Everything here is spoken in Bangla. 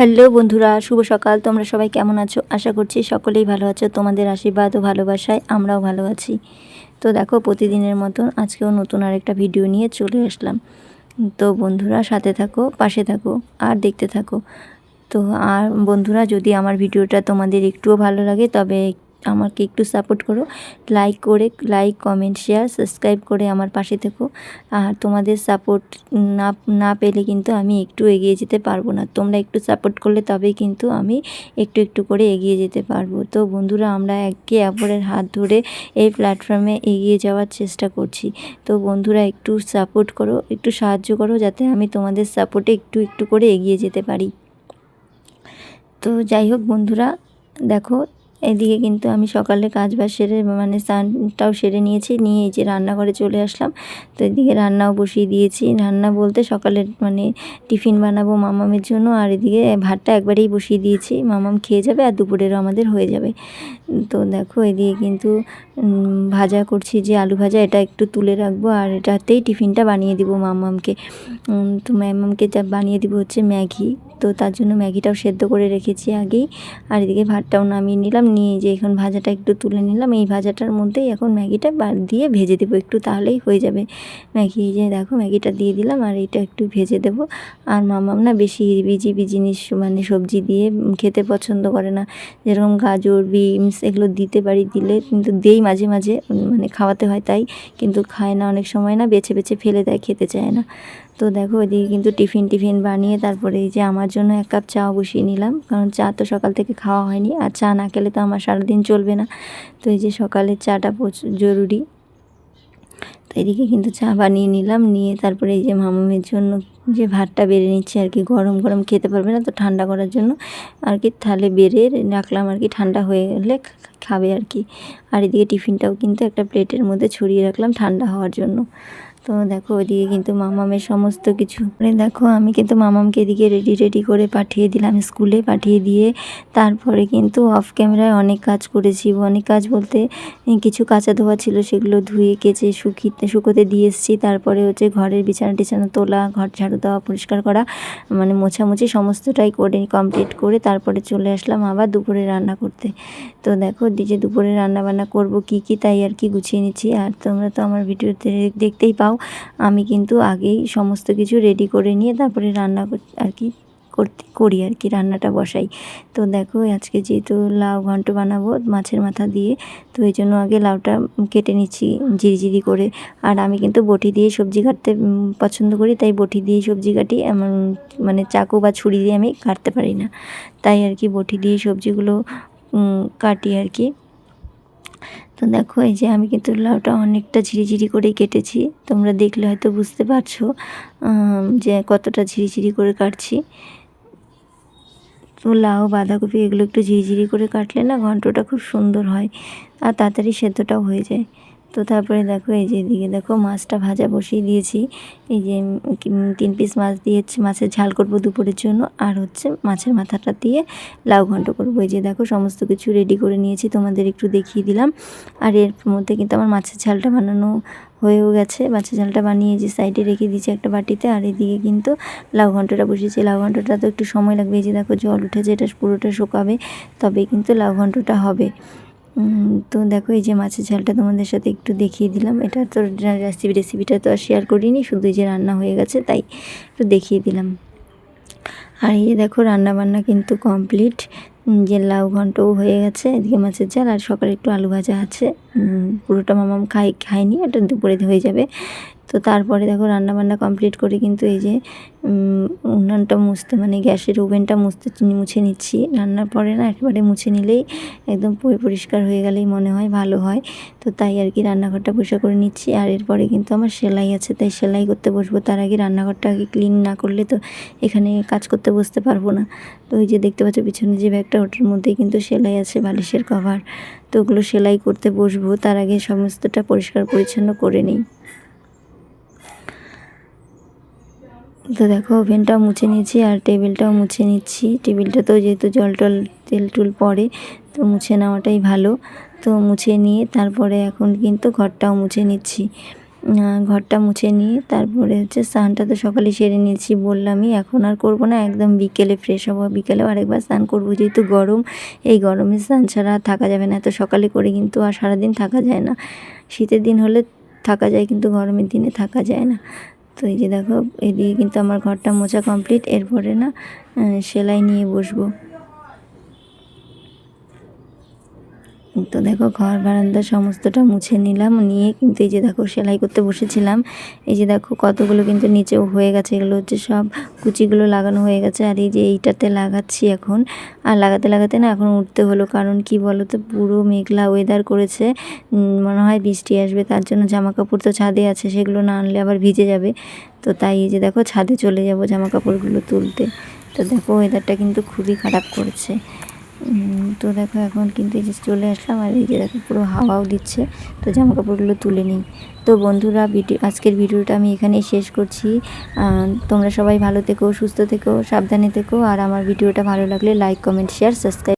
হ্যালো বন্ধুরা, শুভ সকাল। তোমরা সবাই কেমন আছো? আশা করছি সকলেই ভালো আছো। তোমাদের আশীর্বাদ ও ভালোবাসায় আমরাও ভালো আছি। তো দেখো, প্রতিদিনের মতন আজকেও নতুন আরেকটা ভিডিও নিয়ে চলে আসলাম। তো বন্ধুরা, সাথে থাকো, পাশে থাকো, আর দেখতে থাকো। তো আর বন্ধুরা, যদি আমার ভিডিওটা তোমাদের একটুও ভালো লাগে, তবে আমাকে একটু সাপোর্ট করো। লাইক করে লাইক কমেন্ট শেয়ার সাবস্ক্রাইব করে আমার পাশে থেকো। আর তোমাদের সাপোর্ট না না পেলে কিন্তু আমি একটু এগিয়ে যেতে পারব না। তোমরা একটু সাপোর্ট করলে তবেই কিন্তু আমি একটু একটু করে এগিয়ে যেতে পারব। তো বন্ধুরা, আমরা একে অপরের হাত ধরে এই প্ল্যাটফর্মে এগিয়ে যাওয়ার চেষ্টা করছি। তো বন্ধুরা, একটু সাপোর্ট করো, একটু সাহায্য করো যাতে আমি তোমাদের সাপোর্টে একটু একটু করে এগিয়ে যেতে পারি। তো যাই হোক বন্ধুরা, দেখো এদিকে কিন্তু আমি সকালে কাজ বাজ সেরে মানে স্নানটাও সেরে নিয়েছি, নিয়ে এই যে রান্নাঘরে চলে আসলাম। তো এদিকে রান্নাও বসিয়ে দিয়েছি। রান্না বলতে সকালের মানে টিফিন বানাবো মামামের জন্য, আর এদিকে ভাতটা একবারেই বসিয়ে দিয়েছি। মামাম খেয়ে যাবে আর দুপুরেরও আমাদের হয়ে যাবে। তো দেখো এদিকে কিন্তু ভাজা করছি যে আলু ভাজা, এটা একটু তুলে রাখব, আর এটাতেই টিফিনটা বানিয়ে দিব মামামকে। তো ম্যামামকে যা বানিয়ে দিব হচ্ছে ম্যাগি। তো তার জন্য ম্যাগিটাও সেদ্ধ করে রেখেছি আগেই। আর এদিকে ভাতটাও নামিয়ে নিলাম। নিয়ে যে এখন ভাজাটা একটু তুলে নিলাম, এই ভাজাটার মধ্যেই এখন ম্যাগিটা বাদ দিয়ে ভেজে দেবো। একটু তাহলেই হয়ে যাবে। ম্যাগি যে দেখো, ম্যাগিটা দিয়ে দিলাম আর এটা একটু ভেজে দেবো। আর মামাম না বেশি হিরবিজিবি জিনিস মানে সবজি দিয়ে খেতে পছন্দ করে না। যেরকম গাজর, বিনস এগুলো দিতে পারি, দিলে কিন্তু দেই মাঝে মাঝে মানে খাওয়াতে হয় তাই। কিন্তু খায় না অনেক সময় না, বেছে বেছে ফেলে দেয়, খেতে চায় না। তো দেখো ওইদিকে কিন্তু টিফিন টিফিন বানিয়ে তারপরে এই যে আমার জন্য এক কাপ চা বসিয়ে নিলাম। কারণ চা তো সকাল থেকে খাওয়া হয়নি আর চা না খেলে তো আমার সারাদিন চলবে না। তো এই যে সকালের চাটা জরুরি। তো এদিকে কিন্তু চা বানিয়ে নিলাম। নিয়ে তারপরে এই যে মামামের জন্য যে ভাতটা বেড়ে নিচ্ছে আর কি, গরম গরম খেতে পারবে না তো ঠান্ডা করার জন্য। আর কি থালে বেড়ে রাখলাম আর কি, ঠান্ডা হয়ে গেলে খাবে আর কি। আর এদিকে টিফিনটাও কিন্তু একটা প্লেটের মধ্যে ছড়িয়ে রাখলাম ঠান্ডা হওয়ার জন্য। তো দেখো ওইদিকে কিন্তু মামামের সমস্ত কিছু। মানে দেখো, আমি কিন্তু মামামকে এদিকে রেডি রেডি করে পাঠিয়ে দিলাম, স্কুলে পাঠিয়ে দিয়ে। তারপরে কিন্তু অফ ক্যামেরায় অনেক কাজ করেছি। অনেক কাজ বলতে কিছু কাঁচা ধোয়া ছিল সেগুলো ধুয়ে, কেচে শুকিয়ে শুকোতে দিয়ে এসেছি। তারপরে হচ্ছে ঘরের বিছানা টিছানা তোলা, ঘর ঝাড়ু দেওয়া, পরিষ্কার করা মানে মোছামুছি সমস্তটাই করে কমপ্লিট করে তারপরে চলে আসলাম আবার দুপুরে রান্না করতে। তো দেখো, যে দুপুরে রান্না বান্না করব, কি কি তাই আর কি গুছিয়ে নিচ্ছি। আর তোমরা তো আমার ভিডিওতে দেখতেই পাও। আমি কিন্তু আগেই সমস্ত কিছু রেডি করে নিয়ে তারপরে রান্না আর কি করতে, করি আর কি, রান্নাটা বসাই। তো দেখো, আজকে যেহেতু লাউ ঘন্ট বানাবো মাছের মাথা দিয়ে, তো এই জন্য আগে লাউটা কেটে নিচ্ছি ঝিরিঝিরি করে। আর আমি কিন্তু বটি দিয়ে সবজি কাটতে পছন্দ করি, তাই বটি দিয়ে সবজি কাটি, এমন মানে চাকু বা ছুরি দিয়ে আমি কাটতে পারি না। তাই আর কি বটি দিয়ে সবজিগুলো কাটি আর কি। তো দেখো, এই যে আমি কিন্তু লাউটা অনেকটা ঝিরিঝিরি করেই কেটেছি। তোমরা দেখলে হয়তো বুঝতে পারছ যে কতটা ঝিরিঝিরি করে কাটছি। তো লাউ, বাঁধাকপি এগুলো একটু ঝিরিঝিরি করে কাটলে না ঘন্টটা খুব সুন্দর হয়, আর তাড়াতাড়ি সেদ্ধটাও হয়ে যায়। তো তারপরে দেখো, এই যে এদিকে দেখো মাছটা ভাজা বসিয়ে দিয়েছি। এই যে তিন পিস মাছ দিয়ে মাছের ঝাল করব দুপুরের জন্য। আর হচ্ছে মাছের মাথাটা দিয়ে লাউ ঘন্ট করব। এই যে দেখো সমস্ত কিছু রেডি করে নিয়েছি, তোমাদের একটু দেখিয়ে দিলাম। আর এর মধ্যে কিন্তু আমার মাছের ঝালটা বানানো হয়েও গেছে। মাছের ঝালটা বানিয়ে যে সাইডে রেখে দিয়েছি একটা বাটিতে। আর এদিকে কিন্তু লাউ ঘন্টটা বসিয়েছি। লাউ ঘন্টটা তো একটু সময় লাগবে। এই যে দেখো জল উঠেছে, এটা পুরোটা শুকাবে, তবে কিন্তু লাউ ঘন্টটা হবে। তো দেখো, এই যে মাছের ঝালটা তোমাদের সাথে একটু দেখিয়ে দিলাম। এটা তো রেসিপি রেসিপিটা তো আর শেয়ার করিনি, শুধু যে রান্না হয়ে গেছে, তাই একটু দেখিয়ে দিলাম। আর এই দেখো রান্না বান্না কিন্তু কমপ্লিট যে লাউ ঘন্টও হয়ে গেছে, এদিকে মাছের ঝাল, আর সকালে একটু আলু ভাজা আছে। পুরোটা মামাম খাই খায়নি এটা দুপুরে হয়ে যাবে। তো তারপরে দেখো রান্না বান্না কমপ্লিট করে কিন্তু এই যে উনানটা মুছতে মানে গ্যাসের ওভেনটা মুছতে মুছে নিচ্ছি। রান্নার পরে না একেবারে মুছে নিলেই একদম পরিষ্কার হয়ে গেলেই মনে হয় ভালো হয়। তো তাই আর কি রান্নাঘরটা পরিষ্কার করে নিচ্ছি। আর এরপরে কিন্তু আমার সেলাই আছে, তাই সেলাই করতে বসবো। তার আগে রান্নাঘরটা আগে ক্লিন না করলে তো এখানে কাজ করতে বসতে পারব না। তো ওই যে দেখতে পাচ্ছ পিছনে যে ব্যাগটা, ওটার মধ্যেই কিন্তু সেলাই আছে, বালিশের কভার তো ওগুলো সেলাই করতে বসবো। তার আগে সমস্তটা পরিষ্কার পরিচ্ছন্ন করে নিই। তো দেখো, ওভেনটাও মুছে নিয়েছি আর টেবিলটাও মুছে নিচ্ছি। টেবিলটাতেও যেহেতু জল টল, তেল টুল পড়ে, তো মুছে নেওয়াটাই ভালো। তো মুছে নিয়ে তারপরে এখন কিন্তু ঘরটাও মুছে নিচ্ছি। ঘরটা মুছে নিয়ে তারপরে হচ্ছে স্নানটা তো সকালে সেরে নিয়েছি বললামই, এখন আর করব না, একদম বিকেলে ফ্রেশ হব। বিকেলেও আরেকবার স্নান করব, যেহেতু গরম, এই গরমে স্নান ছাড়া থাকা যাবে না। এত সকালে করে কিন্তু আর সারাদিন থাকা যায় না। শীতের দিন হলে থাকা যায়, কিন্তু গরমের দিনে থাকা যায় না। তো এই যে দেখো, এদিকে কিন্তু আমার ঘরটা মোছা কমপ্লিট এরপরে না সেলাই নিয়ে বসবো। তো দেখো ঘর, বারান্দা সমস্তটা মুছে নিলাম, নিয়ে কিন্তু এই যে দেখো সেলাই করতে বসেছিলাম। এই যে দেখো কতগুলো কিন্তু নিচেও হয়ে গেছে, এগুলো হচ্ছে সব কুচিগুলো লাগানো হয়ে গেছে। আর এই যে এইটাতে লাগাচ্ছি এখন। আর লাগাতে লাগাতে না এখন উঠতে হলো, কারণ কি বলো তো পুরো মেঘলা ওয়েদার করেছে। মনে হয় বৃষ্টি আসবে, তার জন্য জামা কাপড় তো ছাদে আছে, সেগুলো না আনলে আবার ভিজে যাবে। তো তাই এই যে দেখো ছাদে চলে যাব জামা কাপড়গুলো তুলতে। তো দেখো ওয়েদারটা কিন্তু খুবই খারাপ করেছে। তো দেখো এখন কিন্তু এই যে চলে আসলাম আর এই যে দেখো পুরো হাওয়াও দিচ্ছে, তো জামা কাপড়গুলো তুলে নিই। তো বন্ধুরা, ভিডিও, আজকের ভিডিওটা আমি এখানেই শেষ করছি। তোমরা সবাই ভালো থেকো, সুস্থ থেকো, সাবধানে থেকো, আর আমার ভিডিওটা ভালো লাগলে লাইক কমেন্ট শেয়ার সাবস্ক্রাইব